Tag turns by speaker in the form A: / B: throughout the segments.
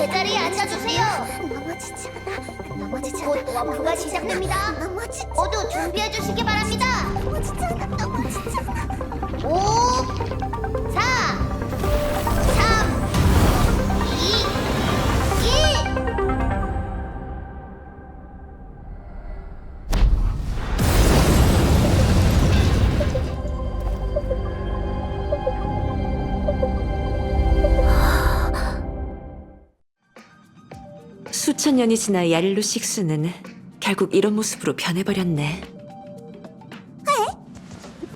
A: 제 자리에 앉아주세요.
B: 넘어지지 않아. 넘어지지
A: 곧
B: 않아.
A: 워크가 시작됩니다.
B: 넘어지지
A: 모두 준비해 주시기 바랍니다.
B: 넘어지지 않아. 넘어지지 않아.
A: 5,
C: 수천 년이 지나 야릴로 식스는 결국 이런 모습으로 변해버렸네.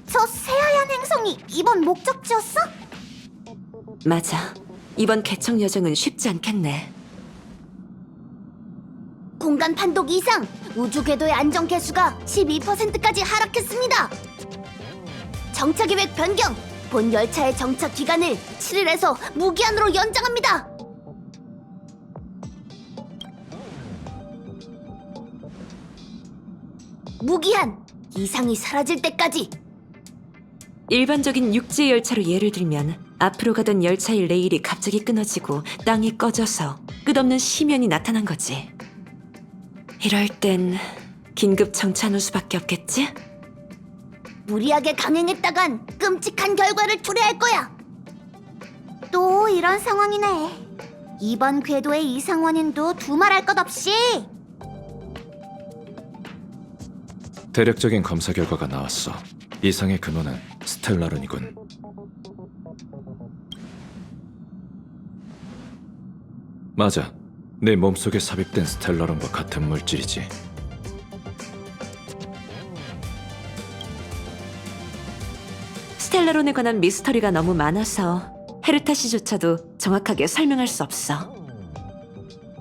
B: 저 새하얀 행성이 이번 목적지였어?
C: 맞아. 이번 개척 여정은 쉽지 않겠네.
A: 공간 판독 이상 우주 궤도의 안정 개수가 12%까지 하락했습니다. 정차 계획 변경. 본 열차의 정차 기간을 7일에서 무기한으로 연장합니다. 무기한 이상이 사라질 때까지
C: 일반적인 육지 열차로 예를 들면 앞으로 가던 열차의 레일이 갑자기 끊어지고 땅이 꺼져서 끝없는 심연이 나타난 거지. 이럴 땐 긴급 정차하는 수밖에 없겠지?
A: 무리하게 강행했다간 끔찍한 결과를 초래할 거야.
B: 또 이런 상황이네. 이번 궤도의 이상 원인도 두말할 것 없이
D: 대략적인 검사 결과가 나왔어. 이상의 근원은 스텔라론이군. 맞아. 내 몸속에 삽입된 스텔라론과 같은 물질이지.
C: 스텔라론에 관한 미스터리가 너무 많아서 헤르타 씨조차도 정확하게 설명할 수 없어.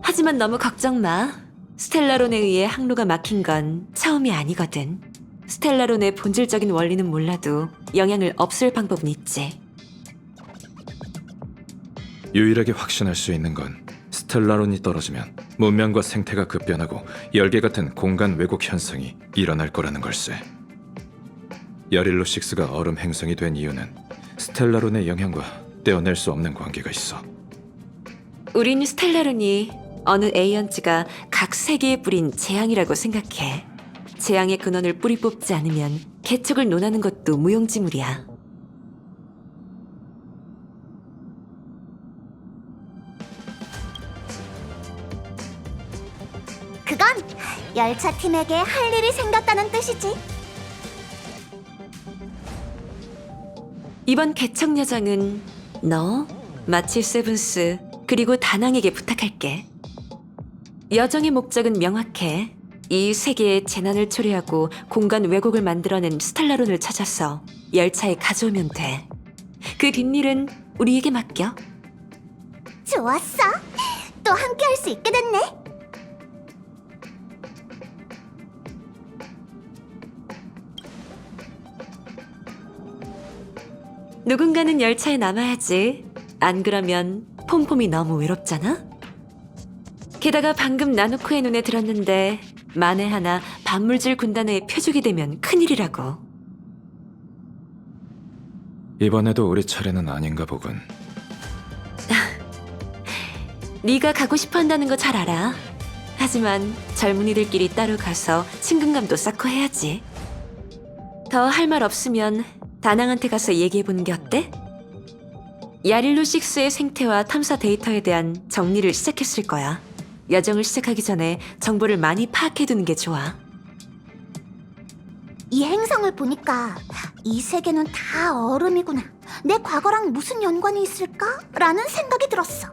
C: 하지만 너무 걱정 마. 스텔라론에 의해 항로가 막힌 건 처음이 아니거든. 스텔라론의 본질적인 원리는 몰라도 영향을 없앨 방법은 있지.
D: 유일하게 확신할 수 있는 건 스텔라론이 떨어지면 문명과 생태가 급변하고 열계 같은 공간 왜곡 현상이 일어날 거라는 걸세. 야릴로 6가 얼음 행성이 된 이유는 스텔라론의 영향과 떼어낼 수 없는 관계가 있어.
C: 우린 스텔라론이 어느 에이언츠가 각 세계에 뿌린 재앙이라고 생각해. 재앙의 근원을 뿌리 뽑지 않으면 개척을 논하는 것도 무용지물이야.
B: 그건 열차 팀에게 할 일이 생겼다는 뜻이지.
C: 이번 개척 여정은 너, 마치 세븐스, 그리고 다낭에게 부탁할게. 여정의 목적은 명확해. 이 세계에 재난을 초래하고 공간 왜곡을 만들어낸 스텔라론을 찾아서 열차에 가져오면 돼. 그 뒷일은 우리에게 맡겨.
B: 좋았어. 또 함께 할 수 있게 됐네.
C: 누군가는 열차에 남아야지. 안 그러면 폼폼이 너무 외롭잖아? 게다가 방금 나누코의 눈에 들었는데 만에 하나 반물질 군단의 표적이 되면 큰일이라고.
D: 이번에도 우리 차례는 아닌가 보군.
C: 네가 가고 싶어 한다는 거 잘 알아. 하지만 젊은이들끼리 따로 가서 친근감도 쌓고 해야지. 더 할 말 없으면 다낭한테 가서 얘기해 보는 게 어때? 야릴로 식스의 생태와 탐사 데이터에 대한 정리를 시작했을 거야. 여정을 시작하기 전에 정보를 많이 파악해 두는 게 좋아.
B: 이 행성을 보니까 이 세계는 다 얼음이구나. 내 과거랑 무슨 연관이 있을까? 라는 생각이 들었어.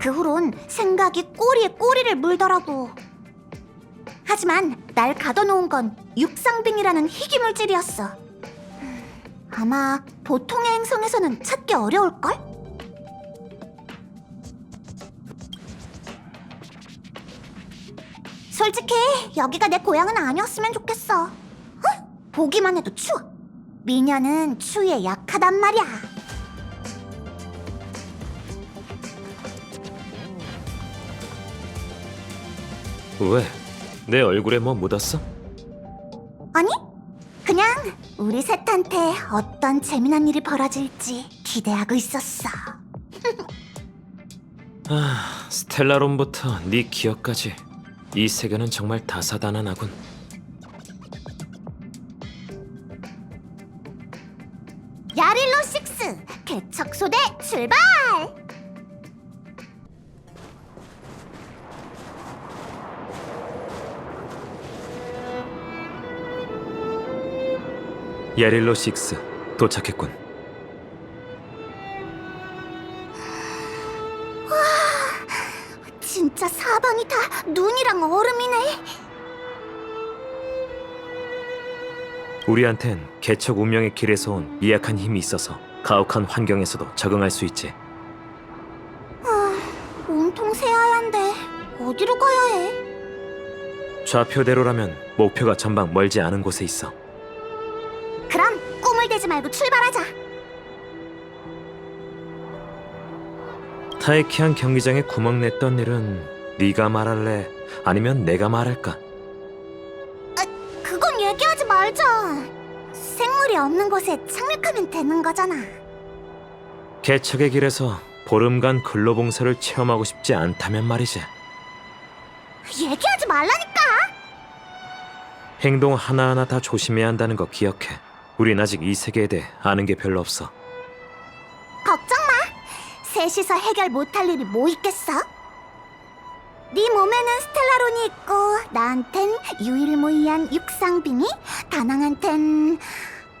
B: 그 후론 생각이 꼬리에 꼬리를 물더라고. 하지만 날 가둬놓은 건 육상빙이라는 희귀물질이었어. 음, 아마 보통의 행성에서는 찾기 어려울걸? 솔직히 여기가 내 고향은 아니었으면 좋겠어. 어? 보기만 해도 추워. 미녀는 추위에 약하단 말이야.
E: 왜? 내 얼굴에 뭐 묻었어?
B: 아니? 그냥 우리 셋한테 어떤 재미난 일이 벌어질지 기대하고 있었어.
E: 아, 스텔라론부터 네 기억까지 이 세계는 정말 다사다난하군.
B: 야릴로 식스 개척소대 출발!
E: 야릴로 6 도착했군.
B: 눈이랑 얼음이네.
E: 우리한텐 개척 운명의 길에서 온 미약한 힘이 있어서 가혹한 환경에서도 적응할 수 있지.
B: 온통 새하얀데 어디로 가야 해?
E: 좌표대로라면 목표가 전방 멀지 않은 곳에 있어.
B: 그럼 꿈을 대지 말고 출발하자.
E: 타이키안 경기장에 구멍 냈던 일은 네가 말할래? 아니면 내가 말할까?
B: 그건 얘기하지 말자. 생물이 없는 곳에 착륙하면 되는 거잖아.
E: 개척의 길에서 보름간 근로봉사를 체험하고 싶지 않다면 말이지.
B: 얘기하지 말라니까.
E: 행동 하나하나 다 조심해야 한다는 거 기억해. 우린 아직 이 세계에 대해 아는 게 별로 없어.
B: 걱정 마. 셋이서 해결 못할 일이 뭐 있겠어? 네 몸에는 스텔라론이 있고 나한텐 유일무이한 육상빙이 다낭한텐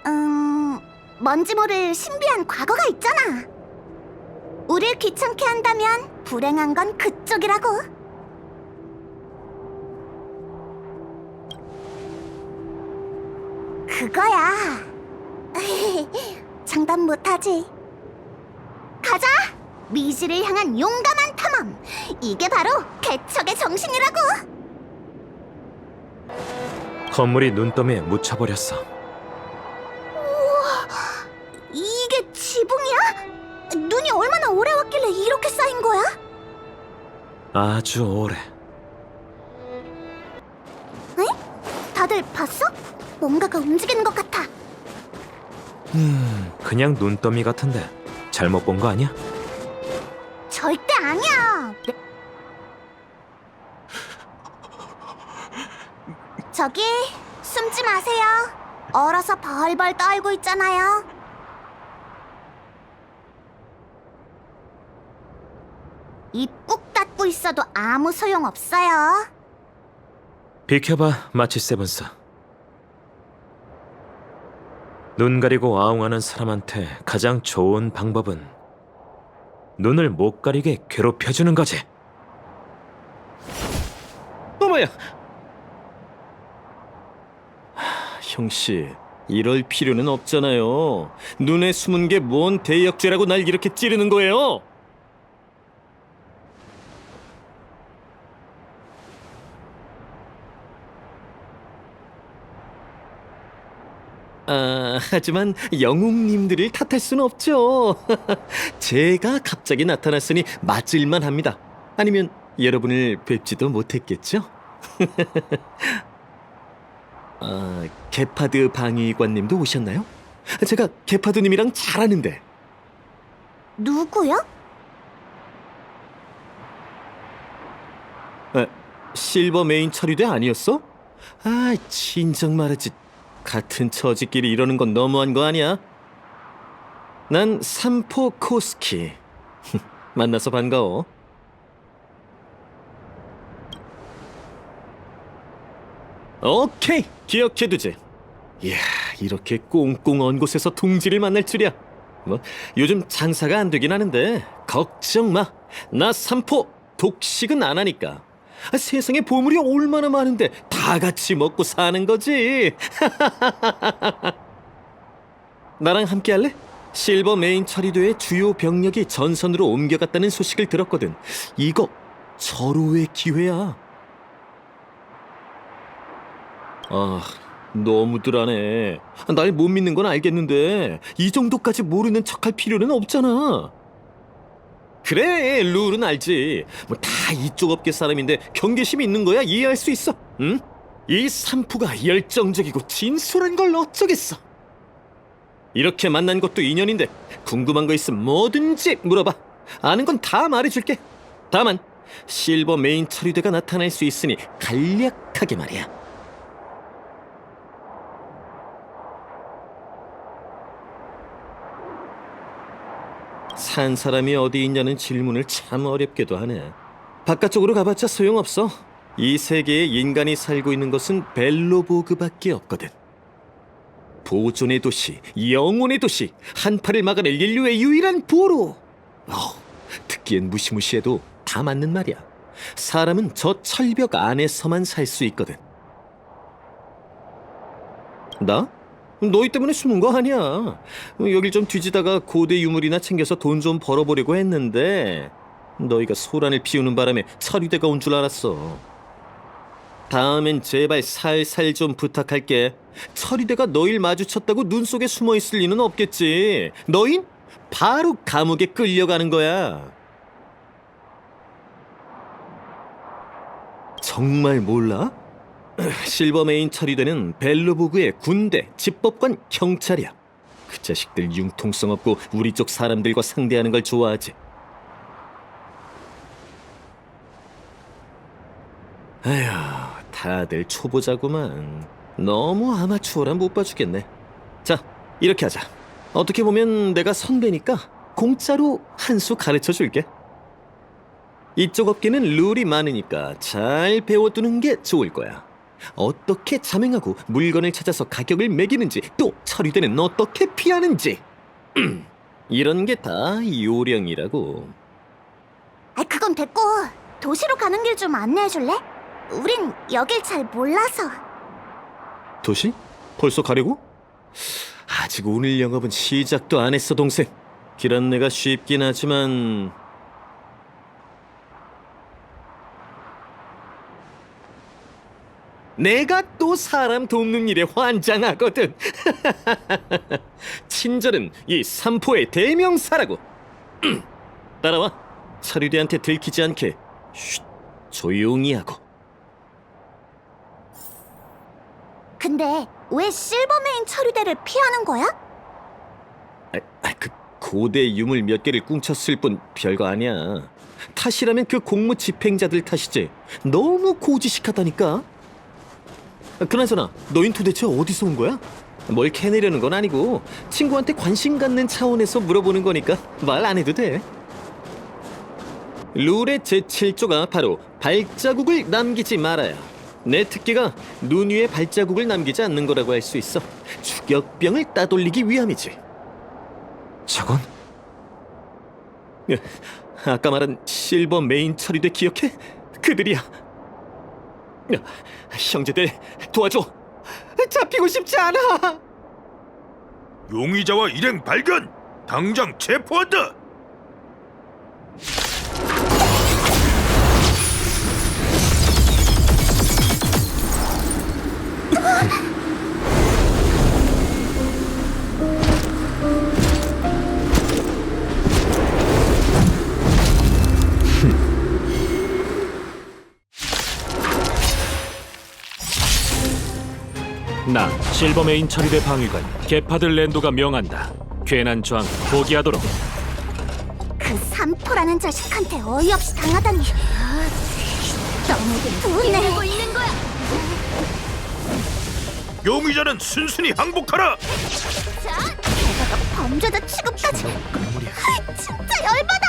B: 음 뭔지 모를 신비한 과거가 있잖아. 우릴 귀찮게 한다면 불행한 건 그쪽이라고. 그거야. 장담 못하지. 가자! 미지를 향한 용감한 탐험! 이게 바로 개척의 정신이라고!
E: 건물이 눈더미에 묻혀버렸어.
B: 이게 지붕이야? 눈이 얼마나 오래 왔길래 이렇게 쌓인 거야?
E: 아주 오래.
B: 다들 봤어? 뭔가가 움직이는 것 같아.
E: 음, 그냥 눈더미 같은데 잘못 본 거 아니야?
B: 아니야. 내- 저기 숨지 마세요. 얼어서 벌벌 떨고 있잖아요. 입 꾹 닫고 있어도 아무 소용 없어요.
E: 비켜봐, 마치 세븐스. 눈 가리고 아웅하는 사람한테 가장 좋은 방법은 눈을 못 가리게 괴롭혀주는 거지.
F: 어머야! 하, 형씨, 이럴 필요는 없잖아요. 눈에 숨은 게 뭔 대역죄라고 날 이렇게 찌르는 거예요? 아, 하지만 영웅님들을 탓할 순 없죠. 제가 갑자기 나타났으니 맞을만 합니다. 아니면 여러분을 뵙지도 못했겠죠? 아, 게파드 방위관님도 오셨나요? 제가 게파드님이랑 잘 아는데
B: 누구요?
F: 아, 실버 메인 처리대 아니었어? 아, 진정 말하지 같은 처지끼리 이러는 건 너무한 거 아니야? 난 삼포 코스키. 만나서 반가워. 오케이 기억해두지. 이야 이렇게 꽁꽁 언 곳에서 둥지를 만날 줄이야. 뭐 요즘 장사가 안 되긴 하는데 걱정 마 나 삼포 독식은 안 하니까 아, 세상에 보물이 얼마나 많은데 다 같이 먹고 사는 거지 나랑 함께 할래? 실버 메인 처리도의 주요 병력이 전선으로 옮겨갔다는 소식을 들었거든 이거 절호의 기회야 아, 너무들 하네. 날 못 믿는 건 알겠는데 이 정도까지 모르는 척할 필요는 없잖아. 그래, 룰은 알지. 뭐 다 이쪽 업계 사람인데 경계심이 있는 거야 이해할 수 있어. 응? 이 산푸가 열정적이고 진솔한 걸 어쩌겠어. 이렇게 만난 것도 인연인데 궁금한 거 있으면 뭐든지 물어봐. 아는 건 다 말해줄게. 다만 실버 메인 처리대가 나타날 수 있으니 간략하게 말이야. 산 사람이 어디 있냐는 질문을 참 어렵게도 하네. 바깥쪽으로 가봤자 소용없어. 이 세계에 인간이 살고 있는 것은 벨로보그밖에 없거든. 보존의 도시, 영혼의 도시, 한파를 막아낼 인류의 유일한 보로. 어우, 듣기엔 무시무시해도 다 맞는 말이야. 사람은 저 철벽 안에서만 살 수 있거든. 나? 너희 때문에 숨은 거 아니야. 여길 좀 뒤지다가 고대 유물이나 챙겨서 돈 좀 벌어보려고 했는데 너희가 소란을 피우는 바람에 서류대가 온 줄 알았어. 다음엔 제발 살살 좀 부탁할게. 처리대가 너희를 마주쳤다고 눈 속에 숨어 있을 리는 없겠지. 너흰 바로 감옥에 끌려가는 거야. 정말 몰라? 실버메인 처리대는 벨로보그의 군대, 집법관, 경찰이야. 그 자식들 융통성 없고 우리 쪽 사람들과 상대하는 걸 좋아하지. 아휴, 다들 초보자구만. 너무 아마추어라 못 봐주겠네. 자, 이렇게 하자. 어떻게 보면 내가 선배니까 공짜로 한 수 가르쳐 줄게. 이쪽 업계는 룰이 많으니까 잘 배워두는 게 좋을 거야. 어떻게 자맹하고 물건을 찾아서 가격을 매기는지 또 처리되는 어떻게 피하는지 이런 게 다 요령이라고.
B: 아, 그건 됐고 도시로 가는 길 좀 안내해 줄래? 우린 여길 잘 몰라서.
F: 도시? 벌써 가려고? 아직 오늘 영업은 시작도 안 했어 동생 길 안내가 쉽긴 하지만 내가 또 사람 돕는 일에 환장하거든 친절은 이 삼포의 대명사라고 따라와 서류대한테 들키지 않게 쉿 조용히 하고
B: 근데 왜 실버메인 처리대를 피하는 거야?
F: 아, 아, 그 고대 유물 몇 개를 꿍쳤을 뿐 별거 아니야. 탓이라면 그 공무 집행자들 탓이지. 너무 고지식하다니까. 아, 그나저나 너흰 도대체 어디서 온 거야? 뭘 캐내려는 건 아니고 친구한테 관심 갖는 차원에서 물어보는 거니까 말 안 해도 돼. 룰의 제7조가 바로 발자국을 남기지 말아야. 내 특기가 눈 위에 발자국을 남기지 않는 거라고 할 수 있어. 추격병을 따돌리기 위함이지.
E: 저건
F: 아까 말한 실버 메인 처리대 기억해? 그들이야. 야, 형제들 도와줘. 잡히고 싶지 않아.
G: 용의자와 일행 발견! 당장 체포한다!
H: 실버메인 처리대 방위관 게파들 랜도가 명한다. 괜한 저항 포기하도록.
B: 그 삼토라는 자식한테 어이없이 당하다니. 너무도 분해.
A: 있는 거야.
G: 용의자는 순순히 항복하라!
B: 범죄자 취급까지. 진짜 열받아.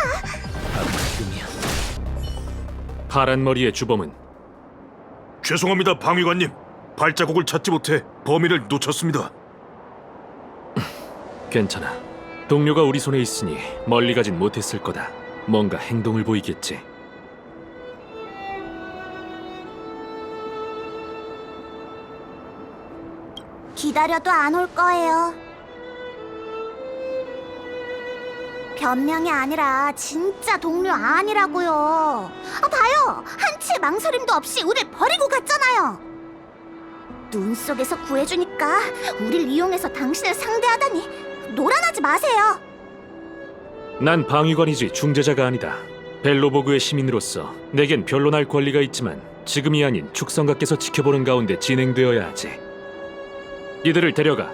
H: 파란 머리의 주범은
G: 죄송합니다, 방위관님. 발자국을 찾지 못해 범인을 놓쳤습니다.
H: 괜찮아. 동료가 우리 손에 있으니 멀리 가진 못했을 거다. 뭔가 행동을 보이겠지.
B: 기다려도 안 올 거예요. 변명이 아니라 진짜 동료 아니라고요. 아 봐요, 한치의 망설임도 없이 우릴 버리고 갔잖아요. 눈 속에서 구해주니까 우릴 이용해서 당신을 상대하다니 노란하지 마세요.
H: 난 방위관이지 중재자가 아니다. 벨로보그의 시민으로서 내겐 변론할 권리가 있지만 지금이 아닌 축성각께서 지켜보는 가운데 진행되어야 하지. 이들을 데려가.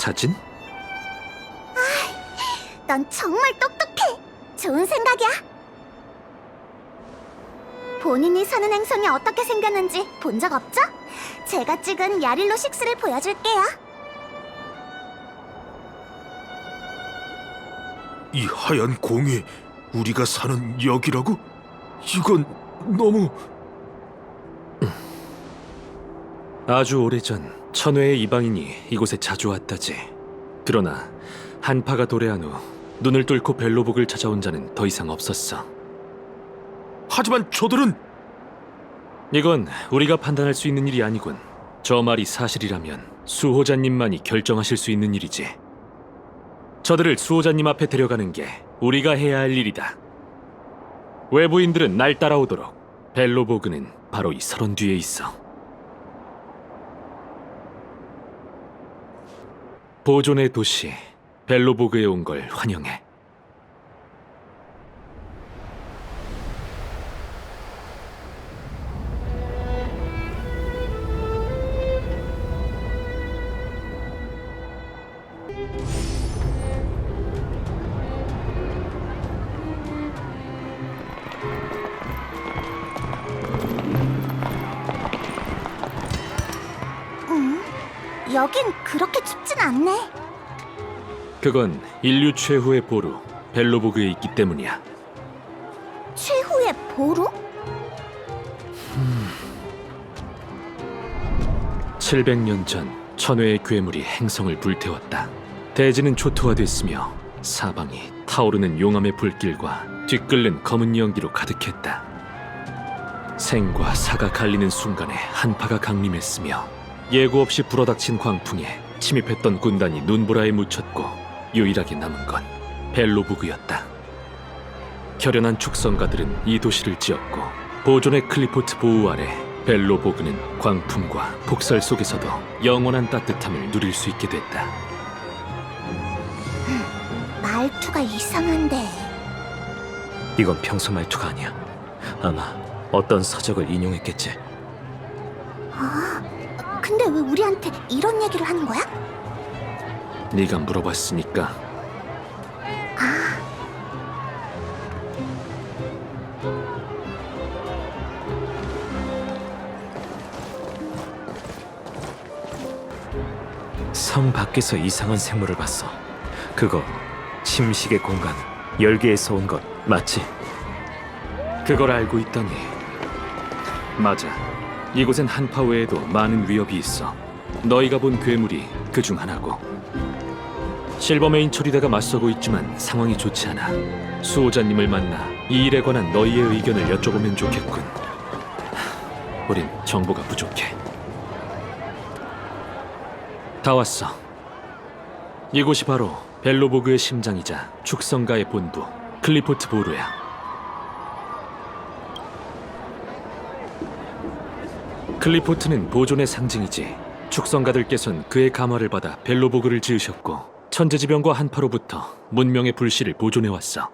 H: 사진?
B: 넌 정말 똑똑해. 좋은 생각이야. 본인이 사는 행성이 어떻게 생겼는지 본 적 없죠? 제가 찍은 야릴로 6를 보여줄게요.
G: 이 하얀 공이 우리가 사는 여기라고? 이건 너무
H: 아주 오래전 천회의 이방인이 이곳에 자주 왔다지. 그러나 한파가 도래한 후 눈을 뚫고 벨로복을 찾아온 자는 더 이상 없었어.
G: 하지만 저들은
H: 이건 우리가 판단할 수 있는 일이 아니군. 저 말이 사실이라면 수호자님만이 결정하실 수 있는 일이지. 저들을 수호자님 앞에 데려가는 게 우리가 해야 할 일이다. 외부인들은 날 따라오도록 벨로보그는 바로 이 서론 뒤에 있어. 보존의 도시 벨로보그에 온 걸 환영해.
B: 여긴 그렇게 춥진 않네.
H: 그건 인류 최후의 보루 벨로보그에 있기 때문이야.
B: 최후의 보루?
H: 700년 전 천회의 괴물이 행성을 불태웠다. 대지는 초토화됐으며 사방이 타오르는 용암의 불길과 뒤끓는 검은 연기로 가득했다. 생과 사가 갈리는 순간에 한파가 강림했으며 예고 없이 불어닥친 광풍에 침입했던 군단이 눈보라에 묻혔고 유일하게 남은 건 벨로부그였다. 결연한 축성가들은 이 도시를 지었고 보존의 클리포트 보호 아래 벨로보그는 광풍과 폭설 속에서도 영원한 따뜻함을 누릴 수 있게 됐다.
B: 말투가 이상한데.
E: 이건 평소 말투가 아니야. 아마 어떤 서적을 인용했겠지.
B: 근데 왜 우리한테 이런 얘기를 하는 거야?
H: 네가 물어봤으니까
E: 성 밖에서 이상한 생물을 봤어. 그거 침식의 공간 열계에서 온 것 맞지?
H: 그걸 알고 있다니. 맞아. 이곳엔 한파 외에도 많은 위협이 있어. 너희가 본 괴물이 그 중 하나고. 실버메인 초리대가 맞서고 있지만 상황이 좋지 않아. 수호자님을 만나 이 일에 관한 너희의 의견을 여쭤보면 좋겠군. 하, 우린 정보가 부족해. 다 왔어. 이곳이 바로 벨로보그의 심장이자 축성가의 본부 클리포트 보루야. 클리포트는 보존의 상징이지. 축성가들께선 그의 감화를 받아 벨로보그를 지으셨고 천재지변과 한파로부터 문명의 불씨를 보존해왔어.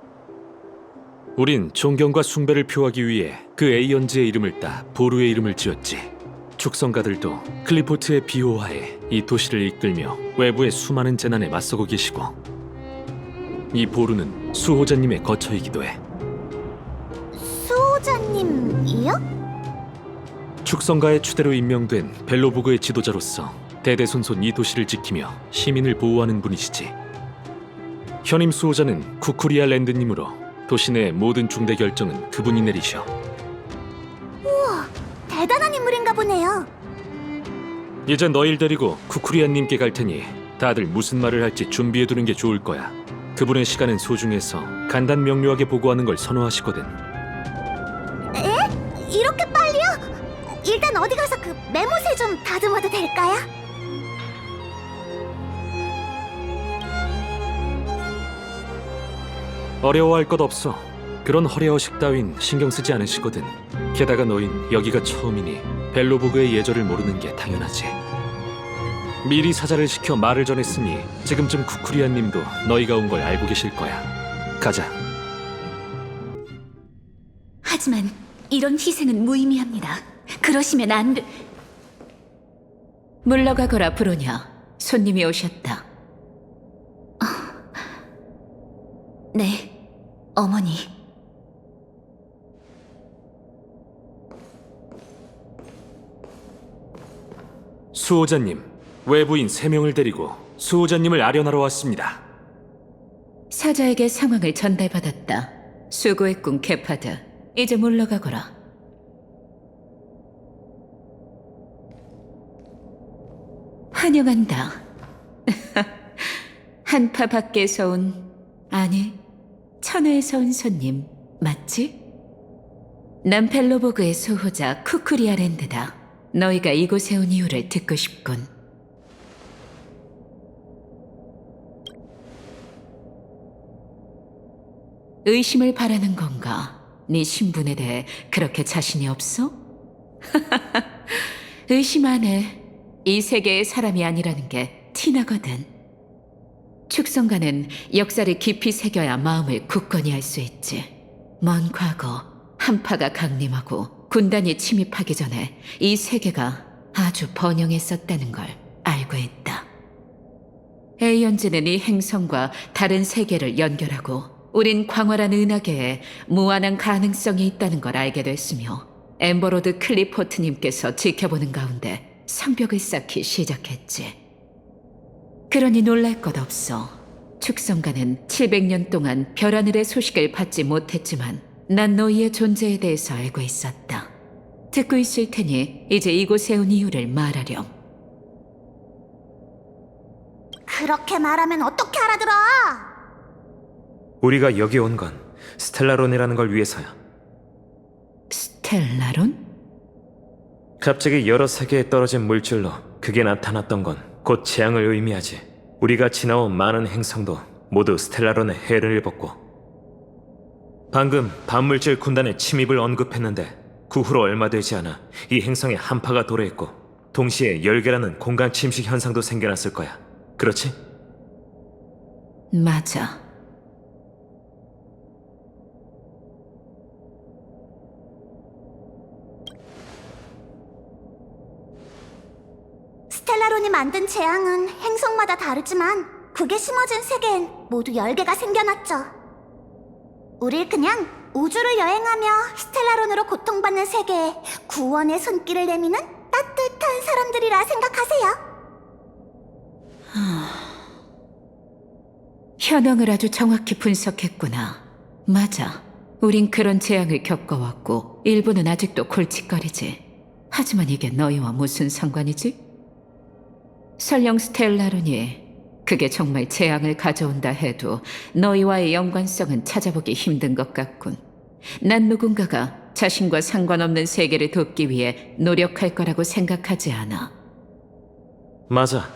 H: 우린 존경과 숭배를 표하기 위해 그 에이언즈의 이름을 따 보루의 이름을 지었지. 축성가들도 클리포트의 비호하에 이 도시를 이끌며 외부의 수많은 재난에 맞서고 계시고 이 보루는 수호자님의 거처이기도 해.
B: 수호자님이요?
H: 축성가의 추대로 임명된 벨로부그의 지도자로서 대대손손 이 도시를 지키며 시민을 보호하는 분이시지. 현임 수호자는 쿠쿠리아 랜드님으로 도시 내 모든 중대 결정은 그분이 내리셔.
B: 대단한 인물인가 보네요.
H: 이제 너일 데리고 쿠쿠리아님께 갈 테니 다들 무슨 말을 할지 준비해두는 게 좋을 거야. 그분의 시간은 소중해서 간단 명료하게 보고하는 걸 선호하시거든.
B: 이렇게 빨리요? 일단 어디 가서 그 메모새 좀 다듬어도 될까요?
H: 어려워할 것 없어. 그런 허례허식 따윈 신경 쓰지 않으시거든. 게다가 너흰 여기가 처음이니 벨로보그의 예절을 모르는 게 당연하지. 미리 사자를 시켜 말을 전했으니 지금쯤 쿠쿠리아님도 너희가 온 걸 알고 계실 거야. 가자.
I: 하지만 이런 희생은 무의미합니다. 그러시면 안 돼. 물러가거라, 부르냐. 손님이 오셨다. 어. 네, 어머니.
H: 수호자님, 외부인 세명을 데리고 수호자님을 아련하러 왔습니다.
I: 사자에게 상황을 전달받았다. 수고했군, 게파드. 이제 물러가거라. 환영한다. 한파 밖에서 온, 아니, 천하에서 온 손님, 맞지? 난 벨로보그의 수호자 쿠쿠리아랜드다. 너희가 이곳에 온 이유를 듣고 싶군. 의심을 바라는 건가? 네 신분에 대해 그렇게 자신이 없어? 의심 안 해. 이 세계의 사람이 아니라는 게 티나거든. 축성가는 역사를 깊이 새겨야 마음을 굳건히 할 수 있지. 먼 과거, 한파가 강림하고 군단이 침입하기 전에 이 세계가 아주 번영했었다는 걸 알고 있다. 에이언즈는 이 행성과 다른 세계를 연결하고 우린 광활한 은하계에 무한한 가능성이 있다는 걸 알게 됐으며 엠버로드 클리포트님께서 지켜보는 가운데 성벽을 쌓기 시작했지. 그러니 놀랄 것 없어. 축성가는 700년 동안 별하늘의 소식을 받지 못했지만 난 너희의 존재에 대해서 알고 있었다. 듣고 있을 테니 이제 이곳에 온 이유를 말하렴.
B: 그렇게 말하면 어떻게 알아들어?
E: 우리가 여기 온 건 스텔라론이라는 걸 위해서야.
I: 스텔라론?
E: 갑자기 여러 세계에 떨어진 물질로 그게 나타났던 건 곧 재앙을 의미하지. 우리가 지나온 많은 행성도 모두 스텔라론의 해를 입었고. 방금 반물질 군단의 침입을 언급했는데 그 후로 얼마 되지 않아 이 행성에 한파가 도래했고 동시에 열계라는 공간 침식 현상도 생겨났을 거야. 그렇지?
I: 맞아.
B: 만든 재앙은 행성마다 다르지만 그게 심어진 세계엔 모두 열개가 생겨났죠. 우릴 그냥 우주를 여행하며 스텔라론으로 고통받는 세계에 구원의 손길을 내미는 따뜻한 사람들이라 생각하세요.
I: 현황을 아주 정확히 분석했구나. 맞아. 우린 그런 재앙을 겪어왔고 일부는 아직도 골칫거리지. 하지만 이게 너희와 무슨 상관이지? 설령 스텔라론이 그게 정말 재앙을 가져온다 해도 너희와의 연관성은 찾아보기 힘든 것 같군. 난 누군가가 자신과 상관없는 세계를 돕기 위해 노력할 거라고 생각하지 않아.
E: 맞아.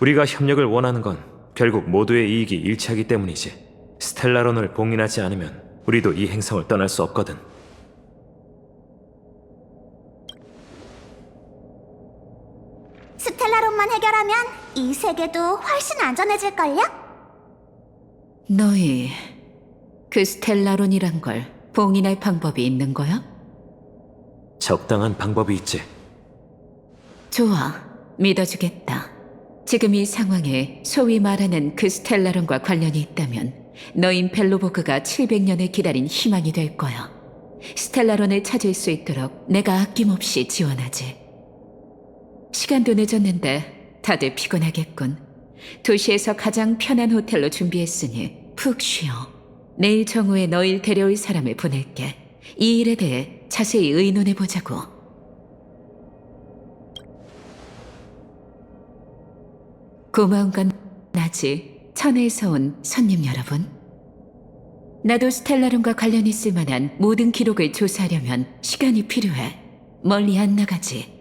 E: 우리가 협력을 원하는 건 결국 모두의 이익이 일치하기 때문이지. 스텔라론을 봉인하지 않으면 우리도 이 행성을 떠날 수 없거든.
B: 하면 이 세계도 훨씬 안전해질걸요?
I: 너희 그 스텔라론이란 걸 봉인할 방법이 있는 거야?
E: 적당한 방법이 있지.
I: 좋아, 믿어주겠다. 지금 이 상황에 소위 말하는 그 스텔라론과 관련이 있다면 너인 벨로보그가 700년을 기다린 희망이 될 거야. 스텔라론을 찾을 수 있도록 내가 아낌없이 지원하지. 시간도 늦었는데 다들 피곤하겠군. 도시에서 가장 편한 호텔로 준비했으니 푹 쉬어. 내일 정오에 너일 데려올 사람을 보낼게. 이 일에 대해 자세히 의논해 보자고. 고마운 건 나지. 천에서 온 손님 여러분. 나도 스텔라론과 관련 있을 만한 모든 기록을 조사하려면 시간이 필요해. 멀리 안 나가지.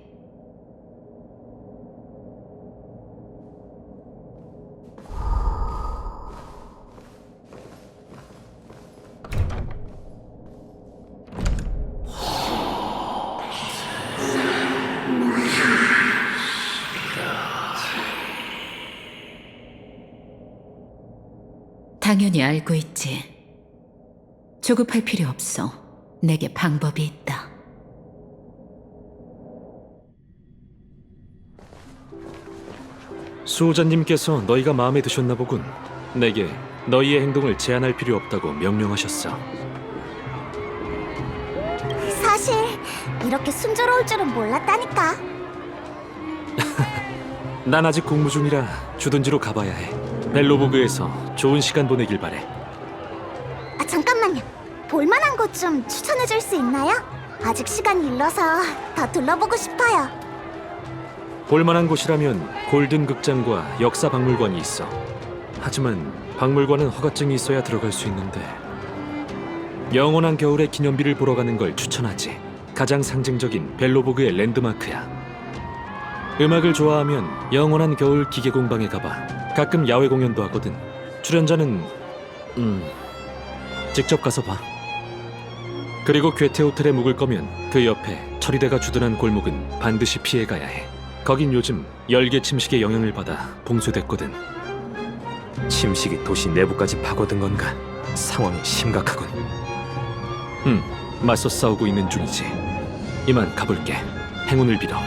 I: 당연히 알고 있지. 조급할 필요 없어. 내게 방법이 있다.
H: 수호자님께서 너희가 마음에 드셨나 보군. 내게 너희의 행동을 제한할 필요 없다고 명령하셨어.
B: 사실 이렇게 순조로울 줄은 몰랐다니까.
H: 난 아직 공부 중이라 주둔지로 가봐야 해. 벨로보그에서 좋은 시간 보내길 바래.
B: 아, 잠깐만요. 볼만한 곳 좀 추천해 줄 수 있나요? 아직 시간이 일러서 더 둘러보고 싶어요.
H: 볼만한 곳이라면 골든 극장과 역사 박물관이 있어. 하지만 박물관은 허가증이 있어야 들어갈 수 있는데 영원한 겨울의 기념비를 보러 가는 걸 추천하지. 가장 상징적인 벨로보그의 랜드마크야. 음악을 좋아하면 영원한 겨울 기계 공방에 가봐. 가끔 야외 공연도 하거든. 출연자는 음 직접 가서 봐. 그리고 괴테 호텔에 묵을 거면 그 옆에 처리대가 주둔한 골목은 반드시 피해 가야 해. 거긴 요즘 열계 침식의 영향을 받아 봉쇄됐거든.
E: 침식이 도시 내부까지 파고든 건가? 상황이 심각하군.
H: 음, 맞서 싸우고 있는 중이지. 이만 가볼게. 행운을 빌어.